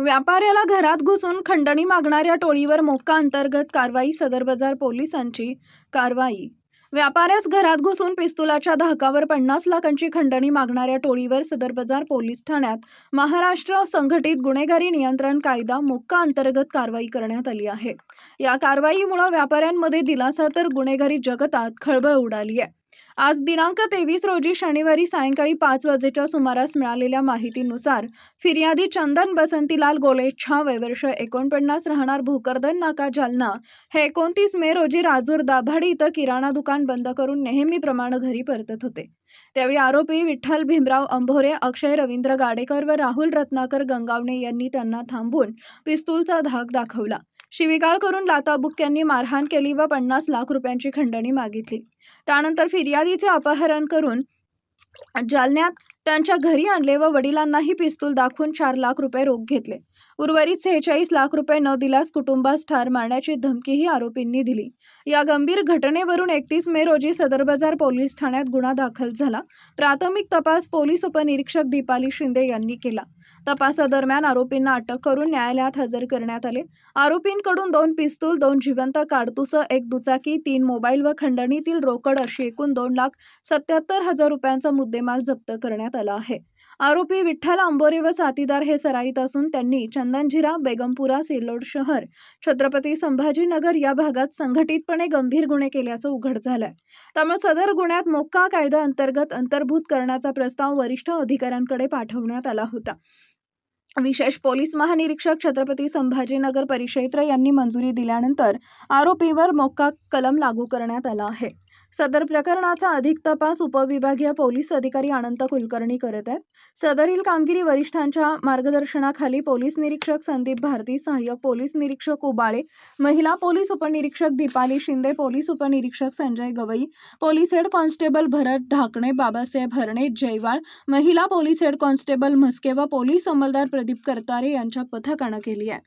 व्यापाऱ्याला घरात घुसून खंडणी मागणाऱ्या टोळीवर मोक्का अंतर्गत कारवाई सदर बाजार पोलिसांची कारवाई. व्यापाऱ्यास घरात घुसून पिस्तुलाच्या धाकावर पन्नास लाखांची खंडणी मागणाऱ्या टोळीवर सदर बाजार पोलीस ठाण्यात महाराष्ट्र संघटित गुन्हेगारी नियंत्रण कायदा मोक्का अंतर्गत कारवाई करण्यात आली आहे. या कारवाईमुळे व्यापाऱ्यांमध्ये दिलासा तर गुन्हेगारी जगतात खळबळ उडाली आहे. आज दिनांक तेवीस रोजी शनिवारी सायंकाळी पाच वाजेच्या सुमारास मिळालेल्या माहितीनुसार फिर्यादी चंदन बसंतीलाल गोले छावे वर्ष एकोणपन्नास राहणार भोकरदन नाका जालना. हे एकोणतीस मे रोजी राजूर दाभाडी इथं किराणा दुकान बंद करून नेहमीप्रमाणे घरी परतत होते. त्यावेळी आरोपी विठ्ठल भीमराव अंभोरे अक्षय रवींद्र गाडेकर व राहुल रत्नाकर गंगावणे यांनी त्यांना थांबवून पिस्तूलचा धाक दाखवला. शिवीगाळ करून लाताबुक्क्यांनी मारहाण केली व पन्नास लाख रुपयांची खंडणी मागितली. त्यानंतर फिर्यादीचे अपहरण करून जालन्यात त्यांच्या घरी आणले व वडिलांनाही पिस्तूल दाखवून चार लाख रुपये रोख घेतले. उर्वरित सेहेचाळीस लाख रुपये न दिल्यास कुटुंबास ठार मारण्याची धमकीही आरोपींनी दिली. या गंभीर घटनेवरून एकतीस मे रोजी सदर बाजार पोलीस ठाण्यात गुन्हा दाखल झाला. प्राथमिक तपास पोलीस उपनिरीक्षक दीपाली शिंदे यांनी केला. तपासादरम्यान आरोपींना अटक करून न्यायालयात हजर करण्यात आले. आरोपींकडून दोन पिस्तूल दोन जिवंत काडतुसं एक दुचाकी तीन मोबाईल व खंडणीतील रोकड अशी एकूण दोन लाख सत्याहत्तर हजार रुपयांचा मुद्देमाल जप्त करण्यात आला आहे. आरोपी विठ्ठल आंबोरे व साथीदार हे सराईत असून त्यांनी चंदनझिरा बेगमपुरा सिल्लोड शहर छत्रपती संभाजीनगर या भागात संघटितपणे गंभीर गुन्हे केल्याचं उघड झालंय. त्यामुळे सदर गुन्ह्यात मोक्का कायदा अंतर्गत अंतर्भूत करण्याचा प्रस्ताव वरिष्ठ अधिकाऱ्यांकडे पाठवण्यात आला होता. विशेष पोलीस महानिरीक्षक छत्रपती संभाजीनगर परिक्षेत्र यांनी मंजुरी दिल्यानंतर आरोपीवर मोक्का कलम लागू करण्यात आला आहे. सदर प्रकरणाचा अधिक तपास उपविभागीय पोलीस अधिकारी अनंत कुलकर्णी करत आहेत. सदरील कामगिरी वरिष्ठांच्या मार्गदर्शनाखाली पोलीस निरीक्षक संदीप भारती सहाय्यक पोलीस निरीक्षक उबाळे महिला पोलीस उपनिरीक्षक दीपाली शिंदे पोलीस उपनिरीक्षक Sanjay Gawai police head constable Bharat Dhakane Babasaheb Harane Jaywal महिला पोलीस हेड कॉन्स्टेबल म्हस्के व पोलीस अंमलदार प्रदीप करतारे यांच्या पथकानं केली आहे.